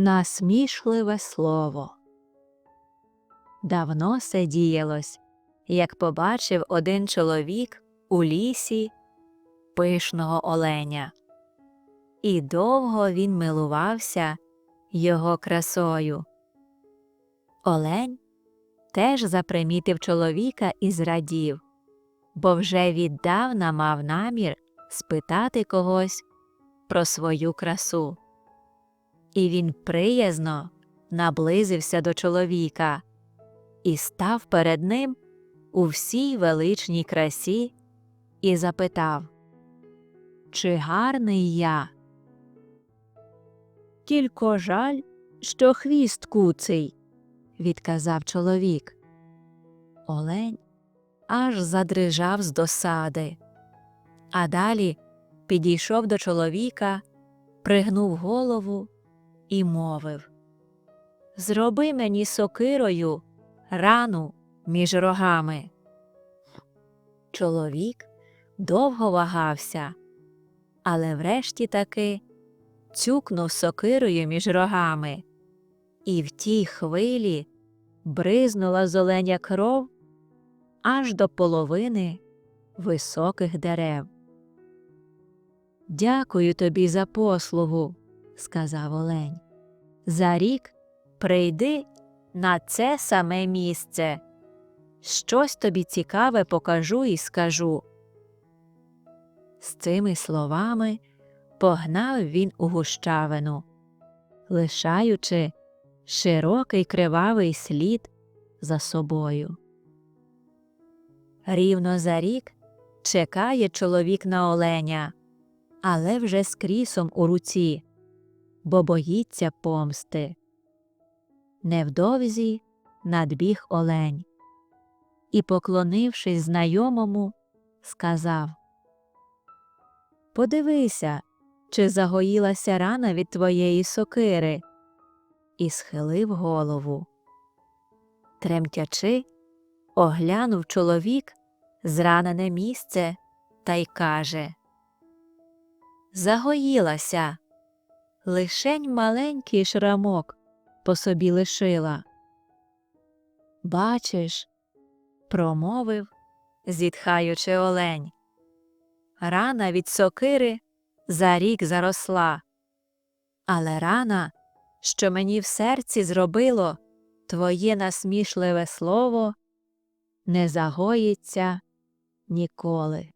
Насмішливе слово. Давно се діялось, як побачив один чоловік у лісі пишного оленя. І довго він милувався його красою. Олень теж запримітив чоловіка і зрадів, бо вже віддавна мав намір спитати когось про свою красу. І він приязно наблизився до чоловіка і став перед ним у всій величній красі і запитав Чи гарний я? Тільки жаль, що хвіст куций, відказав чоловік. Олень аж задрижав з досади, а далі підійшов до чоловіка, пригнув голову і мовив Зроби мені сокирою рану між рогами. Чоловік довго вагався, але врешті таки цюкнув сокирою між рогами, і в тій хвилі бризнула з оленя кров аж до половини високих дерев. Дякую тобі за послугу, сказав Олень. За рік прийди на це саме місце. Щось тобі цікаве покажу і скажу. З цими словами погнав він у гущавину, лишаючи широкий кривавий слід за собою. Рівно за рік чекає чоловік на оленя, але вже з крісом у руці, бо боїться помсти. Невдовзі надбіг олень і, поклонившись знайомому, сказав Подивися, чи загоїлася рана від твоєї сокири, і схилив голову. Тремтячи, оглянув чоловік зранене місце та й каже Загоїлася, лишень маленький шрамок по собі лишила. Бачиш, промовив, зітхаючи олень. Рана від сокири за рік заросла, але рана, що мені в серці зробило твоє насмішливе слово, не загоїться ніколи.